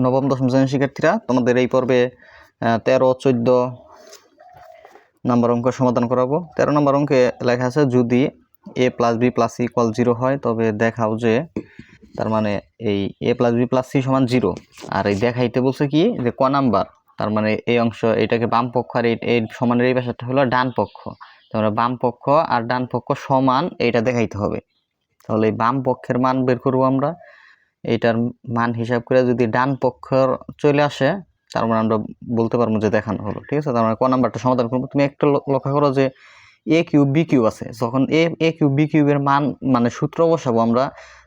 নবম, দশম শ্রেণির শিক্ষার্থীরা, তোমাদের এই পর্বে তেরো, চোদ্দ নম্বর অঙ্ক সমাধান করাবো। তেরো নম্বর অঙ্কে লেখা আছে, যদি A plus B plus C equal zero হয়, তবে দেখাও যে তার মানে এই A plus B plus C সমান জিরো আর এই দেখাইতে বলছে কি, যে ক নাম্বার, তার মানে এই অংশ, এটাকে বাম পক্ষ আর এই- সমানের এই পাশাটা হলো ডান পক্ষ। তার মানে বাম পক্ষ আর ডান পক্ষ সমান, এইটা দেখাইতে হবে। তাহলে এই বাম পক্ষের মান বের করব আমরা। এইটার মান হিসাব করে যদি ডান পক্ষের চলে আসে, তার মানে আমরা বলতে পারব যে দেখানো হলো, ঠিক আছে? তার মানে ক নাম্বারটা সমাধান করব। তুমি একটা লক্ষ্য করো যে এ কিউব বি কিউব আছে। যখন এ এ কিউব বি কিউবের মান মানে সূত্র বসাবো আমরা,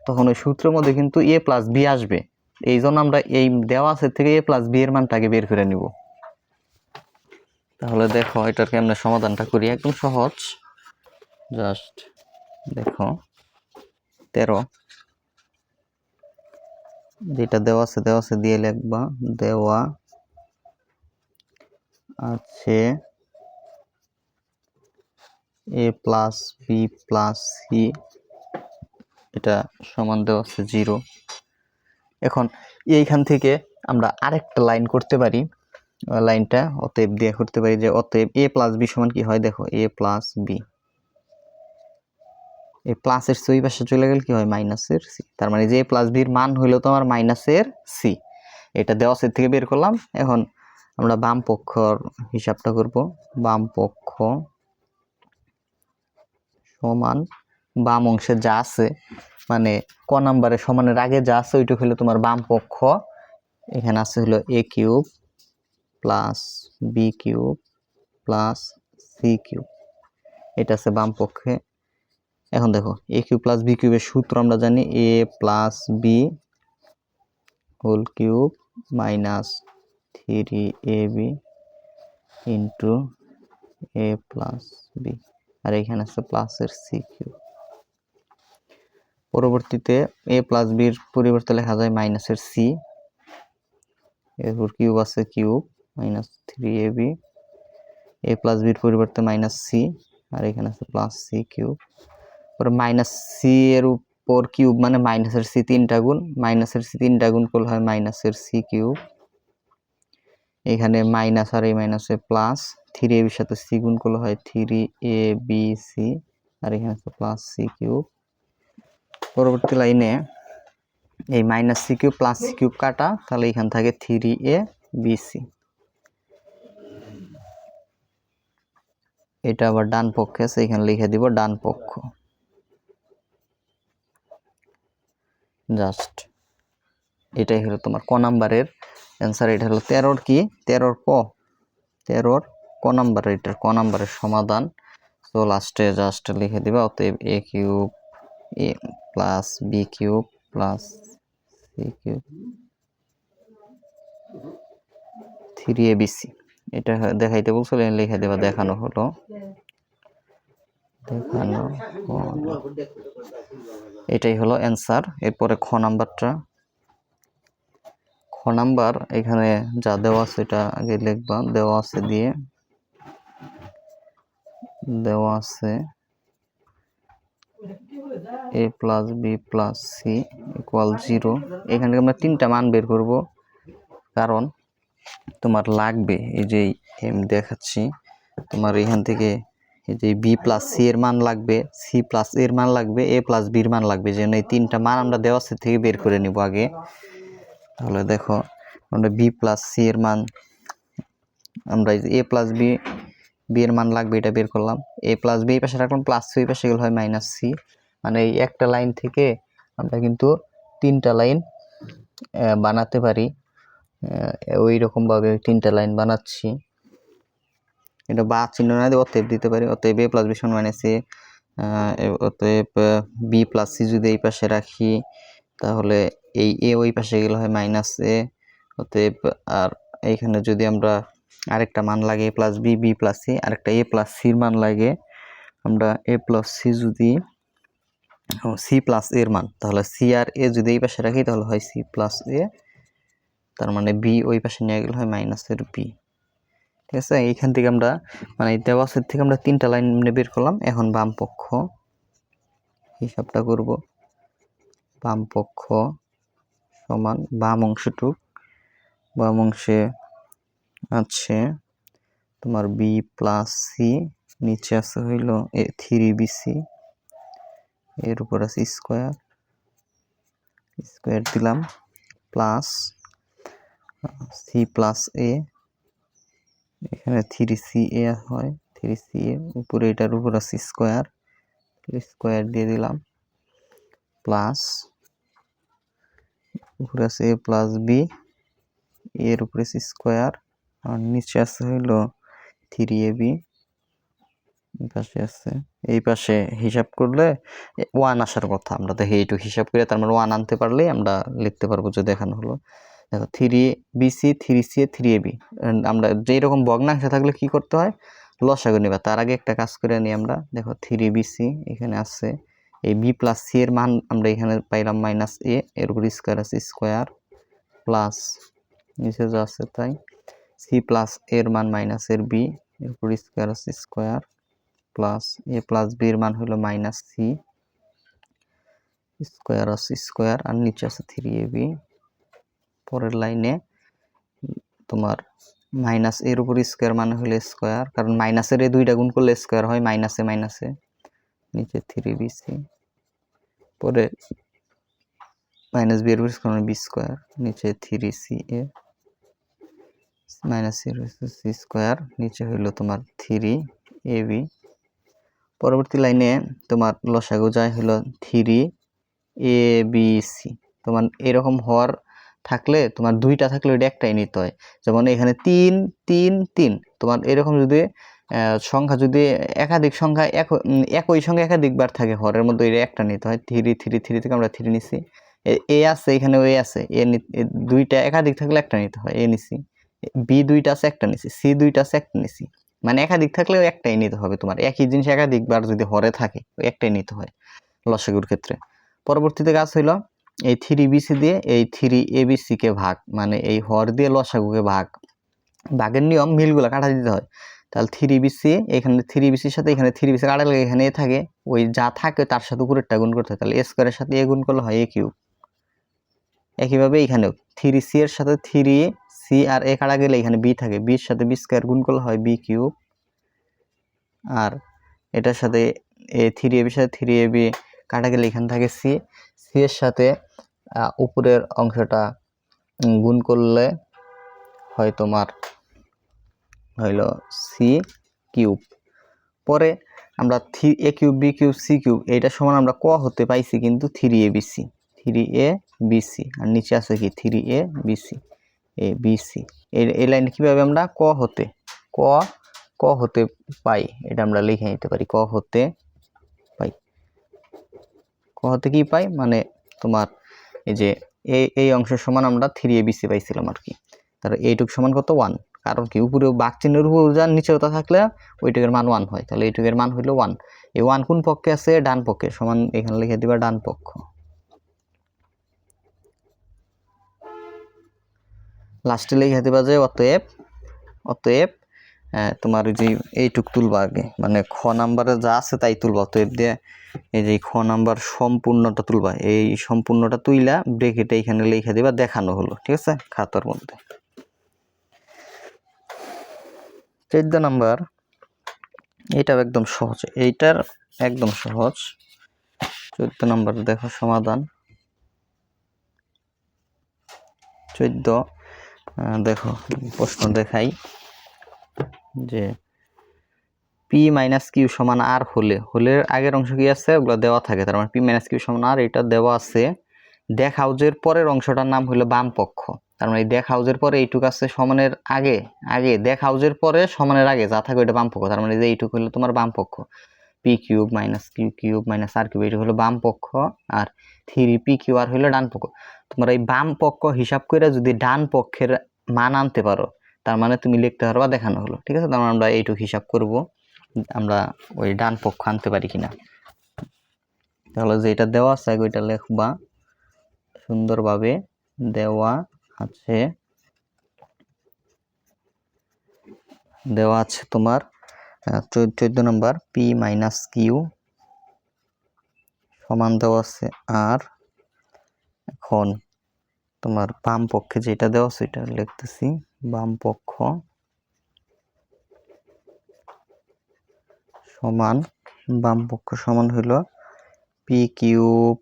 তখন ওই সূত্রের মধ্যে কিন্তু এ প্লাস বি আসবে। এই জন্য আমরা এই দেওয়া আছে থেকে এ প্লাস বি এর মানটাকে বের করে নিব। তাহলে দেখো এটার আমরা সমাধানটা করি? একদম সহজ। জাস্ট দেখো, তেরো। যেটা দেওয়া আছে দেওয়া আছে দিয়ে লিখবা। দেওয়া আছে A plus B plus C এটা সমান দেওয়া আছে জিরো এখন এইখান থেকে আমরা আরেকটা লাইন করতে পারি। লাইনটা অতএব দিয়ে করতে পারি যে অতএব এ প্লাস বি সমান কি হয়? দেখো এ প্লাস বি এই প্লাসের সি পাশে চলে গেলে কি? হয় মাইনাসের সি। তার মানে যে প্লাস বির মান হইল তোমার মাইনাসের সি। এটা দেওয়া সেট থেকে বের করলাম। এখন আমরা বাম পক্ষর হিসাবটা করব। বাম পক্ষ সমান বাম অংশে যা আছে মানে ক নাম্বারে সমানের আগে যা আছে ওইটুকু হলো তোমার বাম পক্ষ। এখানে আছে হলো A cube plus B cube plus C cube এটা আছে বাম পক্ষে। এখন দেখো এ কিউব প্লাস বি কিউবের সূত্র আমরা জানি A plus B whole cube minus three A B into A plus B আর এখানে আছে প্লাসের সি কিউব পরবর্তীতে এ প্লাস বির পরিবর্তে লেখা যায় মাইনাসের সি এরপর কিউব আছে cube minus three A B A plus বির পরিবর্তে মাইনাস সি আর এখানে আছে প্লাস সি কিউব পরে মাইনাস সি এর উপর কিউব মানে মাইনাসের সি তিনটা গুণ মাইনাসের সি তিনটা গুণ করলে হয় মাইনাসের সি কিউব এখানে মাইনাস আর এই মাইনাসে প্লাস থ্রি এ বির সাথে সি গুণ করলে হয় থ্রি এ বি সি আর এখানে প্লাস সি কিউব পরবর্তী লাইনে এই minus C cube plus C cube কাটা, তাহলে এখান থাকে থ্রি এ বি সি এটা আবার ডান পক্ষে আছে, এখানে লিখে দিব ডান পক্ষ। জাস্ট এটাই হলো তোমার ক নাম্বারের অ্যান্সার এটা হলো তেরোর কি? তেরোর ক? তেরোর ক নাম্বারের এটার ক নাম্বারের সমাধান। তো লাস্টে জাস্ট লিখে দিবা, অতএব A cube A plus B cube plus C cube three A BC এটা দেখাইতে বলছিল লিখে দেবা, দেখানো হলো। দেখানো হলো। এটাই হলো অ্যান্সার এরপরে খ নাম্বারটা। খ নাম্বার, এখানে যা দেওয়া আছে এটা আগে লিখবা। দেওয়া আছে দিয়ে। দেওয়া আছে A plus B plus C equal zero এখান থেকে আমরা তিনটা মান বের করব। কারণ তোমার লাগবে, এই যে এম দেখাচ্ছি। তোমার এখান থেকে যে বি প্লাস সি এর মান লাগবে সি প্লাস এর মান লাগবে এ প্লাস বির মান লাগবে, যেন এই তিনটা মান আমরা দেওয়া আছে থেকে বের করে নিব আগে। তাহলে দেখো, আমরা বি প্লাস সি এর মান, আমরা এ প্লাস বি বি এর মান লাগবে, এটা বের করলাম। এ প্লাস বি পাশে রাখলাম প্লাস সি পাশে গেলে হয় মাইনাস সি মানে এই একটা লাইন থেকে আমরা কিন্তু তিনটা লাইন বানাতে পারি। ওই রকমভাবে তিনটা লাইন বানাচ্ছি। এটা বা চিহ্ন না দিয়ে অতএব দিতে পারি। অতএব এ প্লাস বি সমান মাইনাস এ, অতএব বি প্লাস সি যদি এই পাশে রাখি, তাহলে এই এ ওই পাশে গেলে হয় মাইনাস এ অতএব, আর এইখানে যদি আমরা আরেকটা মান লাগে A plus B B plus C আরেকটা এ প্লাস সির মান লাগে, আমরা এ প্লাস সি যদি সি প্লাস এর মান, তাহলে সি আর এ যদি এই পাশে রাখি, তাহলে হয় সি প্লাস এ তার মানে বি ওই পাশে নিয়ে গেলে হয় মাইনাসের বি ঠিক আছে? এইখান থেকে আমরা মানে দেওয়া থেকে আমরা তিনটা লাইন বের করলাম। এখন বাম পক্ষ, হিসাবটা করব। বাম পক্ষ সমান বাম অংশটুক। বাম অংশে আছে তোমার বি প্লাস সি নিচে আছে হইল এ থ্রি বিসি এর উপর আছে স্কোয়ার স্কোয়ার দিলাম প্লাস সি প্লাস এ এখানে থ্রি সি এ হয় থ্রি সি এ উপরে এটার উপর আছে স্কোয়ার স্কোয়ার দিয়ে দিলাম প্লাস উপরে আছে এ প্লাস বি এর উপরে আছে স্কোয়ার আর নিচে আছে হইল থ্রি এ বি পাশে আছে, এই পাশে হিসাব করলে ওয়ান আসার কথা, আমরা দেখি এইটুকু হিসাব করে তার মানে ওয়ান আনতে পারলেই আমরা লিখতে পারব যে দেখানো হলো। দেখো three BC three C three A B আমরা যেই রকম ভগ্নাংশ থাকলে কি করতে হয়? লসাগু নিবা। তার আগে একটা কাজ করে নিই আমরা। দেখো থ্রি বিসি এখানে আছে। এই বি প্লাস সি এর মান আমরা এখানে পাইলাম মাইনাস এ এর উপর স্কোয়ার আছে স্কোয়ার প্লাস নিচে যা আছে তাই। সি প্লাস এর মান মাইনাস এর বি এর উপর স্কোয়ার আছে square plus A plus B এর মান হলো মাইনাস সি স্কোয়ার আছে স্কোয়ার আর নিচে আছে থ্রি এ বি পরের লাইনে তোমার মাইনাস এর উপর স্কোয়ার মানে হলো স্কোয়ার কারণ মাইনাসের এই দুইটা গুণ করলে স্কোয়ার হয় মাইনাসে মাইনাসে নিচে থ্রি বি সি পরে মাইনাস বি এর উপর স্কোয়ার বি স্কোয়ার নিচে থ্রি সি এ মাইনাস এর সি স্কোয়ার নিচে হইল তোমার থ্রি এ বি পরবর্তী লাইনে তোমার লসাগু যায় হলো থ্রি এ বি সি তোমার এরকম হওয়ার থাকলে তোমার দুইটা থাকলে ওইটা একটাই নিতে হয়। যেমন এখানে তিন তিন তিন। তোমার এরকম যদি সংখ্যা যদি একাধিক সংখ্যা এক একই সঙ্গে একাধিকবার থাকে, হরের মধ্যে এটা একটা নিতে হয়। থ্রি থ্রি থ্রি থেকে আমরা থ্রি নিছি। এ- আছে, এখানে এ আছে। এ দুইটা একাধিক থাকলে একটা নিতে হয়, এ নিছি। বি দুইটা আছে, একটা নিছি। সি দুইটা আছে, একটা নিছি। মানে একাধিক থাকলেও একটাই নিতে হবে তোমার। একই জিনিস একাধিকবার যদি হরে থাকে একটাই নিতে হয় লসাগুর ক্ষেত্রে। পরবর্তীতে কাজ হইল এই থ্রি বিসি দিয়ে এই থ্রি এ কে ভাগ মানে এই হর দিয়ে লসাগুকে ভাগ। ভাগের নিয়ম মিলগুলো কাটা দিতে হয়। তাহলে থ্রি বিসি এখানে থ্রি বিসির সাথে এখানে থ্রি বিসি কাটালে এখানে এ থাকে। ওই যা থাকে তার সাথে উপরেরটা গুণ করতে হয়। তাহলে এ স্কোয়ারের সাথে এ গুণ করলে হয় এ কিউব একইভাবে এখানেও থ্রি সি এর সাথে থ্রি সি আর এ কাটা গেলে এখানে বি থাকে। বির সাথে বি স্কোয়ার গুণ করলে হয় বি কিউব আর এটার সাথে এ থ্রি এ বির সাথে থ্রি এ বি কাটা গেলে এখানে থাকে সি সি এর সাথে উপরের অংশটা গুণ করলে হয় তোমার হইল সি কিউব পরে আমরা three A cube B cube C cube এইটা সমান আমরা ক হতে পাইছি কিন্তু three A BC three A BC আর নিচে আছে কি? Three A BC A BC এই লাইনে কীভাবে আমরা ক হতে, ক ক হতে পাই? এটা আমরা লিখে নিতে পারি। ক হতে পাই। ক হতে কি পাই? মানে তোমার এই যে এই এই অংশের সমান আমরা থ্রি এ বিসি পাইছিলাম আর কি। তার এইটুক সমান কত? ওয়ান কারণ কি? উপরে বাঘ চিহ্নের উপর যার নিচেরতা থাকলে ওইটুকের মান ওয়ান হয়। তাহলে এইটুকের মান হইল ওয়ান এই ওয়ান কোন পক্ষে আছে? ডান পক্ষে। সমান এখানে লিখে দিবা ডান পক্ষ। লাস্টে লিখে দিবা যে অতএব অতএব তোমার ওই যে এইটুক তুলবা আগে। মানে খ নাম্বারে যা আছে তাই তুলবা, অতএব দিয়ে এই যে খ নাম্বার সম্পূর্ণটা তুলবা। এই সম্পূর্ণটা তুইলা ব্রেকেটে এখানে লিখে দিবা, দেখানো হলো, ঠিক আছে? খাতার মধ্যে। চোদ্দ নাম্বার এইটাও একদম সহজ, এইটার একদম সহজ। চোদ্দ নাম্বার দেখো সমাধান। চোদ্দ দেখো, প্রশ্ন দেখাই। যে পি মাইনাস কিউ সমান আর হলে হলের আগের অংশ কি আছে? ওগুলো দেওয়া থাকে, তার মানে পি মাইনাস কিউ সমান আর এটা দেওয়া আছে। দেখ হাউজের পরের অংশটার নাম হলো বাম পক্ষ, তার মানে দেখ হাউজের পরে এইটুক আছে সমানের আগে আগে দেখ হাউজের পরে সমানের আগে, যা থাকে ওইটা বাম পক্ষ, তার মানে যে এইটুক হলো তোমার বাম পক্ষ। P cube minus Q cube minus R cube এইটুক হলো বাম পক্ষ, আর থ্রি পি কিউ আর হলো ডান পক্ষ। তোমরা এই বাম পক্ষ হিসাব করে যদি ডান পক্ষের মান আনতে পারো তার মানে তুমি লিখতে পারবা, দেখানো হলো। ঠিক আছে? তার মানে আমরা এইটুক হিসাব করব, আমরা ওই ডান পক্ষ আনতে পারি কিনা। তাহলে যেটা দেওয়া আছে ওইটা লেখবা। সুন্দরভাবে দেওয়া আছে। দেওয়া আছে তোমার চোদ্দ নম্বর পি মাইনাস কিউ সমান দেওয়া আছে আর এখন তোমার বাম পক্ষে যেটা দেওয়া এটা লিখতেছি। বাম পক্ষ সমান বাম পক্ষ সমান হইল P cube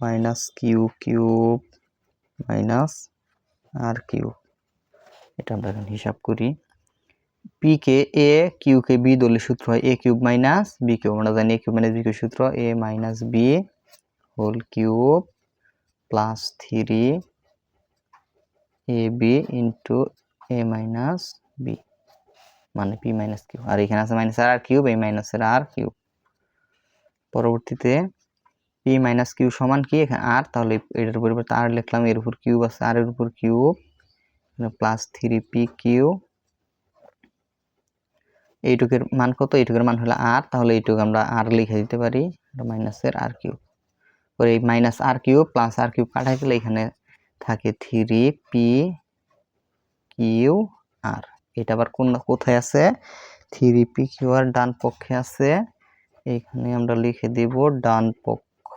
minus Q cube minus R cube এটা আমরা এখন হিসাব করি। পি কে এ কিউ কে বি দলের সূত্র হয় A cube minus B cube আমরা জানি A cube minus B cube সূত্র A minus B whole cube plus three A B into A minus B মানে পি মাইনাস কিউ আর এখানে আছে মাইনাস আর কিউব এই মাইনাসের আর কিউব পরবর্তীতে পি মাইনাস কিউ সমান কি? এখানে আর তাহলে এটার পরিবর্তে আর লিখলাম, এর উপর কিউব আছে আর এর উপর cube plus three P Q এইটুকের মান কত? এইটুকের মান হলো আর তাহলে এইটুকু আমরা আর লিখে দিতে পারি মাইনাসের আর কিউব পরে এই minus R cube plus R cube কাটাই গেলে এখানে থাকে থ্রি পি কিউ আর এটা আবার কোন, কোথায় আছে? থ্রি পি কিউ আর ডান পক্ষে আছে। এখানে আমরা লিখে দিব ডান পক্ষ।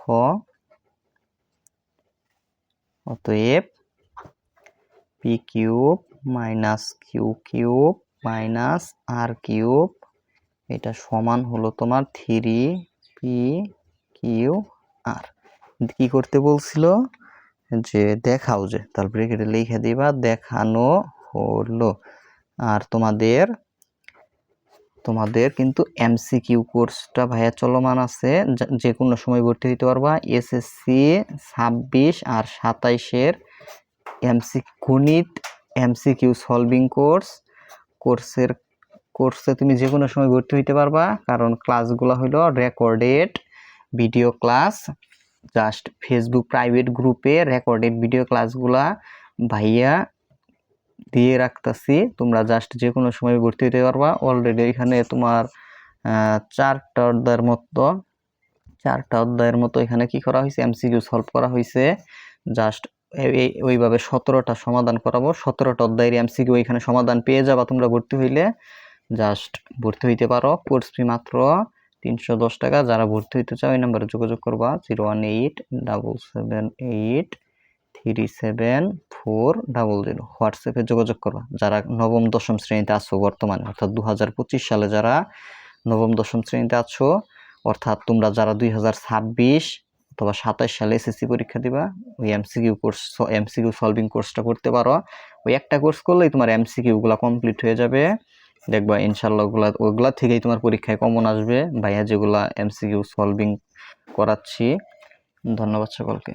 অতএব P cube minus Q cube minus R cube এটা সমান হলো তোমার থ্রি পি কিউ আর কি করতে বলছিল? যে দেখাও যে তারপরে এটা লিখে দিবা, দেখানো হলো। আর তোমাদের তোমাদের কিন্তু এমসিকিউ কোর্সটা ভাইয়া চলমান আছে। যা- যে কোনো সময় ভর্তি হইতে পারবা। এসএসসি ছাব্বিশ আর সাতাইশের এমসি গণিত এমসিকিউ সলভিং কোর্স কোর্সের কোর্সে তুমি যে কোনো সময় ভর্তি হইতে পারবা। কারণ ক্লাসগুলো হলো recorded video class just Facebook private গ্রুপে রেকর্ডেড ভিডিও ক্লাসগুলা ভাইয়া দিয়ে রাখতেছি। তোমরা জাস্ট যে কোনো সময় ভর্তি হতে পারবা। অলরেডি এখানে তোমার চারটা অধ্যায়ের মতো, চারটা অধ্যায়ের মতো এখানে কি করা হয়েছে এমসিকিউ সলভ করা হয়েছে জাস্ট ওইভাবে সতেরোটা সমাধান করাবো। সতেরোটা অধ্যায়ের এমসিকিউ এখানে সমাধান পেয়ে যাবা তোমরা ভর্তি হইলে। জাস্ট ভর্তি হইতে পারো। কোর্স ফি মাত্র তিনশো দশ টাকা। যারা ভর্তি হইতে চাও, এই নাম্বারে যোগাযোগ করবা। Zero one eight double seven eight three seven four double zero. হোয়াটসঅ্যাপে যোগাযোগ করবা। যারা নবম, দশম শ্রেণীতে আছো বর্তমানে, অর্থাৎ দু হাজার পঁচিশ সালে যারা নবম, দশম শ্রেণীতে আছো, অর্থাৎ তোমরা যারা দুই হাজার ছাব্বিশ অথবা সাতাশ সালে এসএসসি পরীক্ষা দিবা, ওই এমসিকিউ কোর্স, এমসিকিউ সলভিং কোর্সটা করতে পারো। ওই একটা কোর্স করলেই তোমার এমসিকিউ গুলা কমপ্লিট হয়ে যাবে। দেখবা ইনশাল্লাহ ওগুলা ওগুলা থেকেই তোমার পরীক্ষায় কমন আসবে। ভাইয়া যেগুলা এমসিকিউ সলভিং করাচ্ছি। ধন্যবাদ সকলকে।